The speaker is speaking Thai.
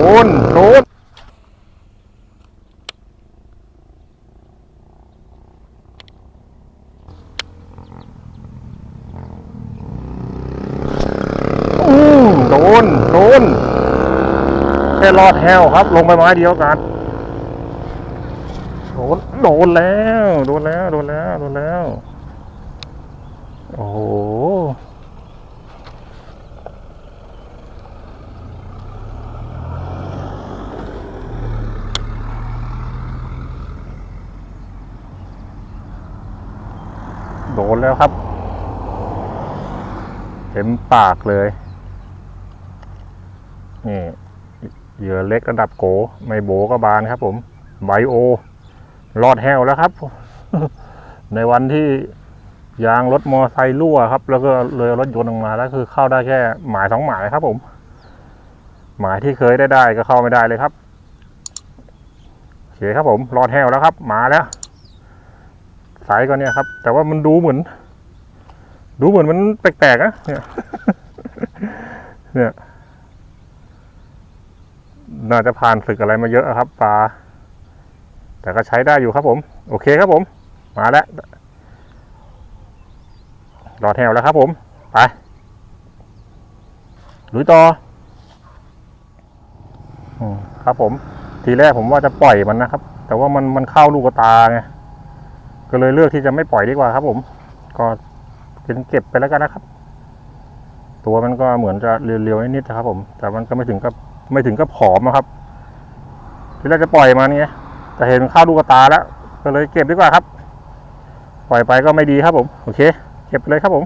น้นโน้นโดนโดนแค่รอดแฮวครับ ลงไปไม้เดียวกันโดนโดนแล้ว โดนแล้ว โดนแล้ว โดนแล้ว โอ้ โดนแล้วครับ เต็มปากเลย นี่เหยื่อเล็กระดับโก ไม่โบก็บานครับผม ไบโอ รอดแห้วแล้วครับ ในวันที่ยางรถมอไซค์รั่วครับ แล้วก็เลยรถยนต์ออกมาแล้วคือเข้าได้แค่หมายสองหมายครับผม หมายที่เคยได้ได้ก็เข้าไม่ได้เลยครับโอเคครับผม รอดแห้วแล้วครับ มาแล้ว สายก็เนี่ยครับ แต่ว่ามันดูเหมือน ดูเหมือนมันแปลกๆนะเนี่ยเนี่ยน่าจะผ่านศึกอะไรมาเยอะครับปลาแต่ก็ใช้ได้อยู่ครับผม โอเคครับผม มาแล้วรอแถวแล้วครับผม ไปลุยต่อครับผม ทีแรกผมว่าจะปล่อยมันนะครับ แต่ว่ามันมันเข้าลูกตาไง ก็เลยเลือกที่จะไม่ปล่อยดีกว่าครับ ผม ก็เป็นเก็บไปแล้วกันนะครับ ตัวมันก็เหมือนจะเรียวๆนิดๆนะครับ ผม แต่มันก็ไม่ถึงกับไม่ถึงกับผอมนะครับ ทีแรกจะปล่อยมันไงแต่เห็นข้าวลูกตาแล้ว ก็เลยเก็บดีกว่าครับ ปล่อยไปก็ไม่ดีครับผม โอเค เก็บไปเลยครับผม